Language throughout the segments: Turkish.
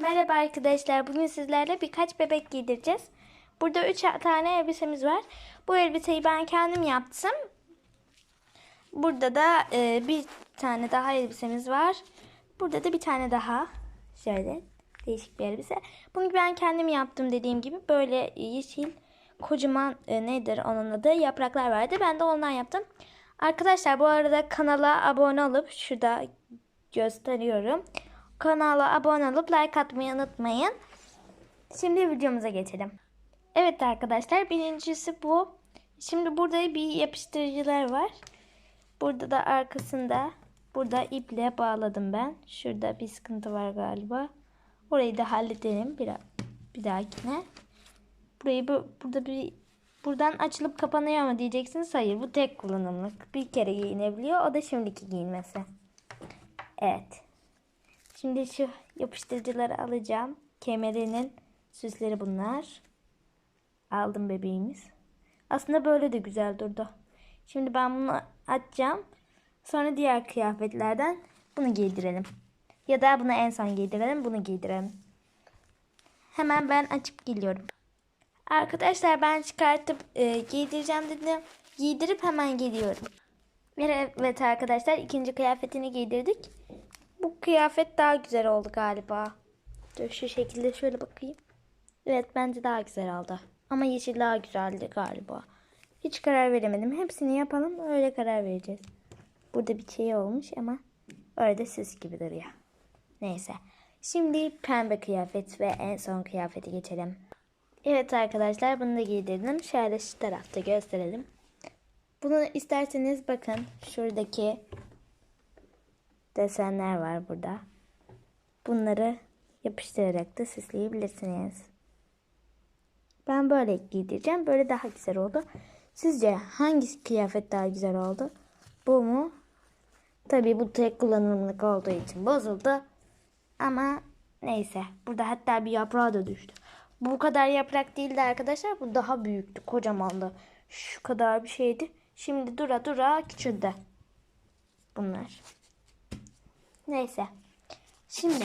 Merhaba arkadaşlar. Bugün sizlerle birkaç bebek giydireceğiz. Burada 3 tane elbisemiz var. Bu elbiseyi ben kendim yaptım. Burada da e, bir tane daha elbisemiz var. Burada da bir tane daha. Şöyle değişik bir elbise. Bunu ben kendim yaptım dediğim gibi. Böyle yeşil kocaman e, nedir onun adı yapraklar vardı. Ben de ondan yaptım. Arkadaşlar bu arada kanala abone olup şurada gösteriyorum. Kanala abone olup like atmayı unutmayın. Şimdi videomuza geçelim. Evet arkadaşlar birincisi bu. Şimdi burada bir yapıştırıcılar var. Burada da arkasında burada iple bağladım ben. Şurada bir sıkıntı var galiba. Orayı da halledelim bir, bir dahakine. Burayı bu, burada bir buradan açılıp kapanıyor mu diyeceksiniz. Hayır bu tek kullanımlık. Bir kere giyinebiliyor. O da şimdiki giyinmesi. Evet. Şimdi şu yapıştırıcıları alacağım. Kemerinin süsleri bunlar. Aldım bebeğimiz. Aslında böyle de güzel durdu. Şimdi ben bunu açacağım. Sonra diğer kıyafetlerden bunu giydirelim. Ya da bunu en son giydirelim. Bunu giydirelim. Hemen ben açıp geliyorum. Arkadaşlar ben çıkartıp e, giydireceğim dedim. Giydirip hemen geliyorum. Ve Evet arkadaşlar ikinci kıyafetini giydirdik. Kıyafet daha güzel oldu galiba. Dur şu şekilde şöyle bakayım. Evet bence daha güzel oldu. Ama yeşil daha güzeldi galiba. Hiç karar veremedim. Hepsini yapalım öyle karar vereceğiz. Burada bir şey olmuş ama de süs gibi duruyor. Neyse. Şimdi pembe kıyafet ve en son kıyafeti geçelim. Evet arkadaşlar bunu da giydirdim. Şöyle şu tarafta gösterelim. Bunu isterseniz bakın şuradaki desenler var burada. Bunları yapıştırarak da süsleyebilirsiniz. Ben böyle giydireceğim. Böyle daha güzel oldu. Sizce hangi kıyafet daha güzel oldu? Bu mu? Tabii bu tek kullanımlık olduğu için bozuldu. Ama neyse. Burada hatta bir yaprağı da düştü. Bu kadar yaprak değildi arkadaşlar. Bu daha büyüktü. Kocamandı. Şu kadar bir şeydi. Şimdi dura dura küçüldü. Bunlar. Neyse. Şimdi.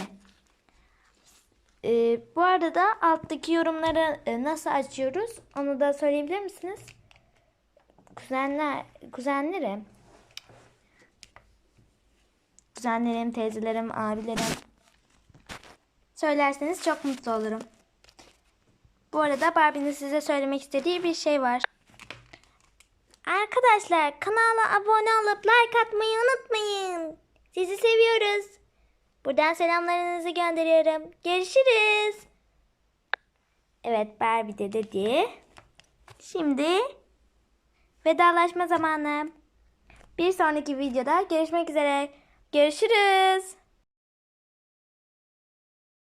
e, bu arada alttaki yorumları e, nasıl açıyoruz? Onu da söyleyebilir misiniz? Kuzenler, kuzenlerim. Kuzenlerim, teyzelerim, abilerim. Söylerseniz çok mutlu olurum. Bu arada Barbie'nin size söylemek istediği bir şey var. Arkadaşlar kanala abone olup like atmayı unutmayın. Sizi seviyoruz. Buradan selamlarınızı gönderiyorum. Görüşürüz. Evet Barbie de dedi. Şimdi vedalaşma zamanı. Bir sonraki videoda görüşmek üzere. Görüşürüz.